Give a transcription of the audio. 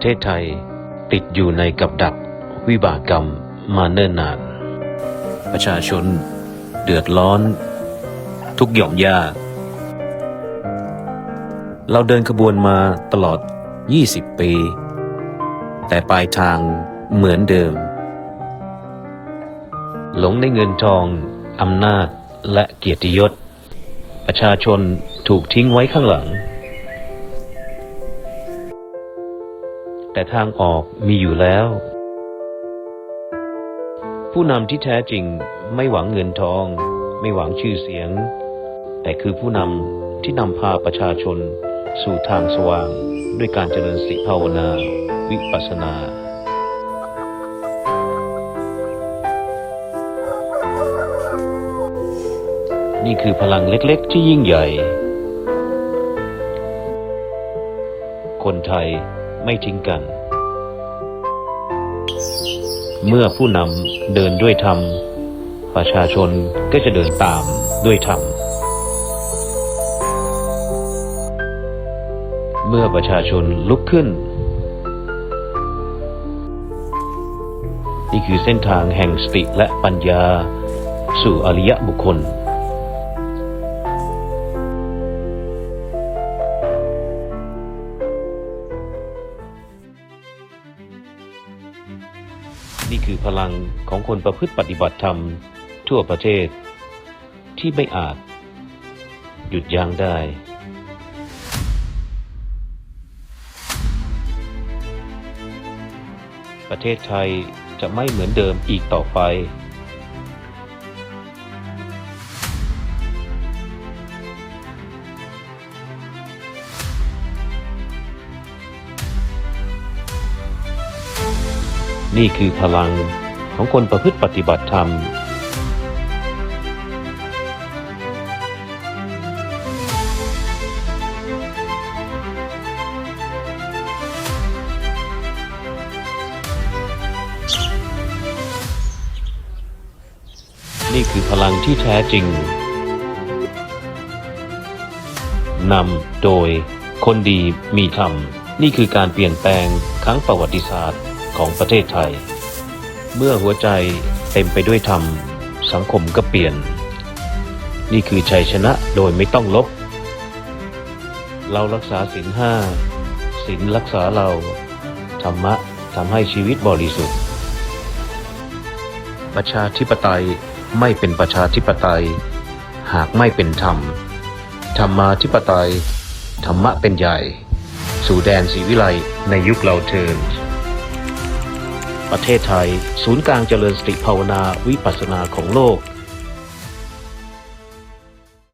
ประเทศไทย ติดอยู่ในกับดักวิบากกรรมมาเนิ่นนาน ประชาชนเดือดร้อน ทุกหย่อมย่าเราเดินขบวนมาตลอด 20 ปี แต่ปลายทางเหมือนเดิม หลงในเงินทองอำนาจและเกียรติยศ ประชาชนถูกทิ้งไว้ข้างหลัง แต่ทางออกมีอยู่แล้ว ผู้นำที่แท้จริงไม่หวังเงินทอง ไม่หวังชื่อเสียง แต่คือผู้นำที่นำพาประชาชน สู่ทางสว่าง ด้วยการเจริญสิภาวนา วิปัสสนานี่คือพลังเล็ก ๆ ที่ยิ่งใหญ่ คนไทย ไม่ทิ้งกัน เมื่อผู้นำเดินด้วยธรรม ประชาชนก็จะเดินตามด้วยธรรม เมื่อประชาชนลุกขึ้น นี่คือเส้นทางแห่งสติและปัญญา สู่อริยบุคคล นี่คือพลังของคนประพฤติปฏิบัติธรรม ทั่วประเทศ ที่ไม่อาจ หยุดยั้งได้ประเทศไทยจะไม่เหมือนเดิมอีกต่อไป นี่คือพลังของคนประพฤติปฏิบัติธรรม นี่คือพลังที่แท้จริง นำโดยคนดีมีธรรม นี่คือการเปลี่ยนแปลงครั้งประวัติศาสตร์ ของประเทศไทย เมื่อหัวใจเต็มไปด้วยธรรม สังคมก็เปลี่ยน นี่คือชัยชนะโดยไม่ต้องลบ เรารักษาศีลห้าศีลรักษาเรา ธรรมะทำให้ชีวิตบริสุทธิ์ ประชาธิปไตยไม่เป็นประชาธิปไตย หากไม่เป็นธรรม ธรรมาธิปไตย ธรรมะเป็นใหญ่ สู่แดนศรีวิไลในยุคเราเทิน ประเทศไทย ศูนย์กลางเจริญสติภาวนาวิปัสสนาของโลก